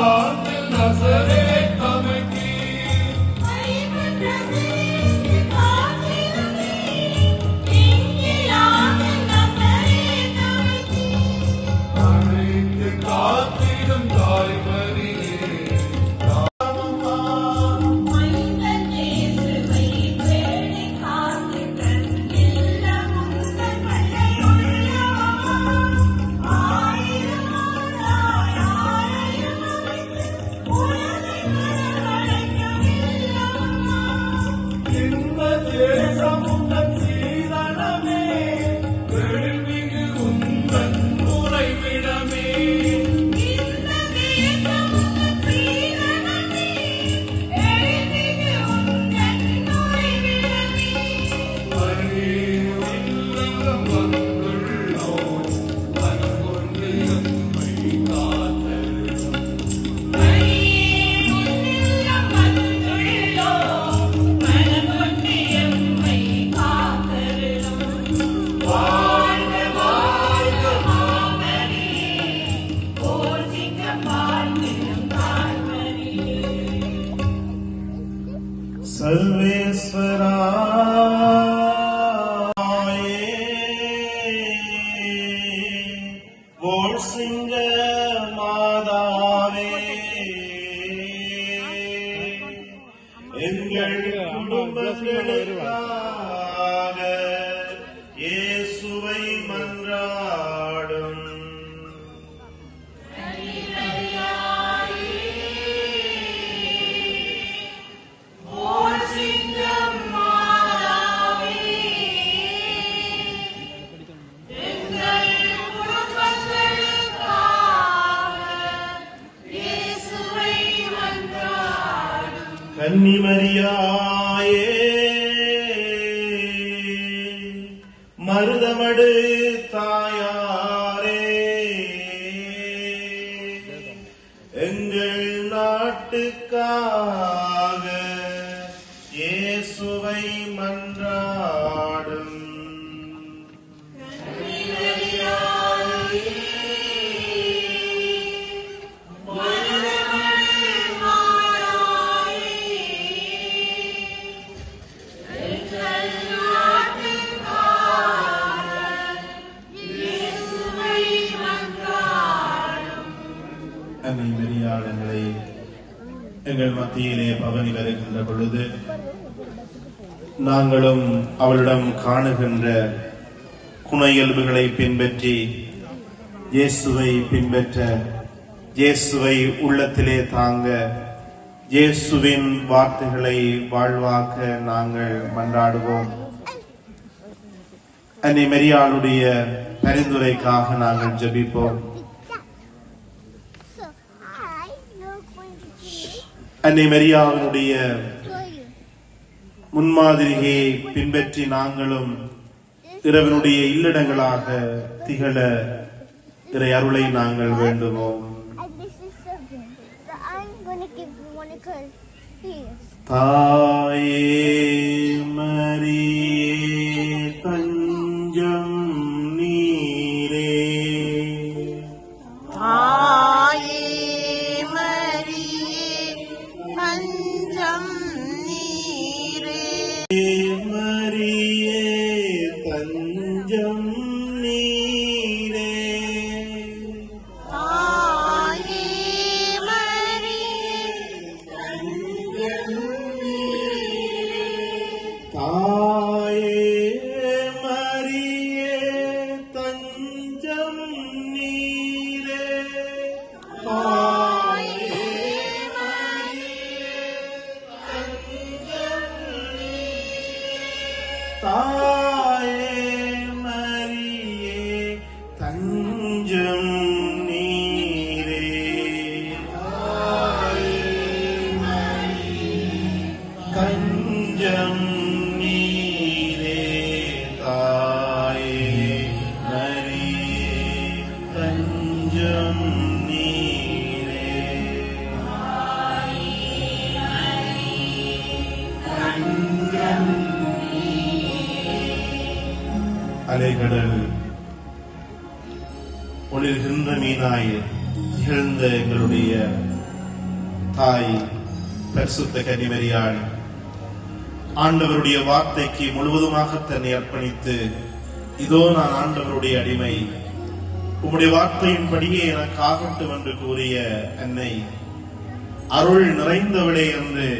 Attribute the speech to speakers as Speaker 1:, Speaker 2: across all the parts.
Speaker 1: Allah nazare எங்கள் குடும்பங்களுக்காக கன்னிமரியாயே மருதமடு தாயாரே. எங்கள் நாட்டுக்காக இயேசுவை மன்றாடும். அன்னை மெரியாளங்களை எங்கள் மத்தியிலே பவனி வருகின்ற பொழுது நாங்களும் அவளிடம் காணுகின்ற குண இயல்புகளை பின்பற்றி இயேசுவை பின்பற்ற இயேசுவை உள்ளத்திலே தாங்க இயேசுவின் வார்த்தைகளை வாழ்வாக்க நாங்கள் மன்றாடுவோம். அன்னை மெரியாளுடைய பரிந்துரைக்காக நாங்கள் ஜபிப்போம். அன்னை மரியாவினுடைய முன்மாதிரியை பின்பற்றி நாங்களும் இரவனுடைய இல்லடங்களாக திகழ இறை அருளை நாங்கள் வேண்டுவோம் தாயே this தஞ்சம் நீரே.
Speaker 2: தாயே மரியே தாயே மரியே
Speaker 1: தஞ்சம் நீரே. தாயே மரியே தஞ்சம் தாயே அலைகடல் ஒளிர்கின்ற மீனாய் திகழ்ந்த எங்களுடைய தாய் பரிசுத்த கனிமரியாள் ஆண்டவருடைய வார்த்தைக்கு முழுவதுமாக தன்னை அர்ப்பணித்து இதோ நான் ஆண்டவருடைய அடிமை. உம்முடைய வார்த்தையின்படியே எனக்கு ஆகட்டும் என்று கூறிய அன்னை அருள் நிறைந்தவளே என்று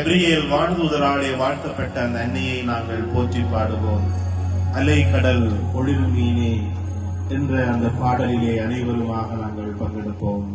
Speaker 1: எப்ரியேல் வாழ்ந்தூதராலே வாழ்த்தப்பட்ட அந்த அன்னையை நாங்கள் போற்றி பாடுவோம். அலை கடல் ஒளிரும் மீனே என்ற அந்த பாடலிலே அனைவருமாக நாங்கள் பங்கெடுப்போம்.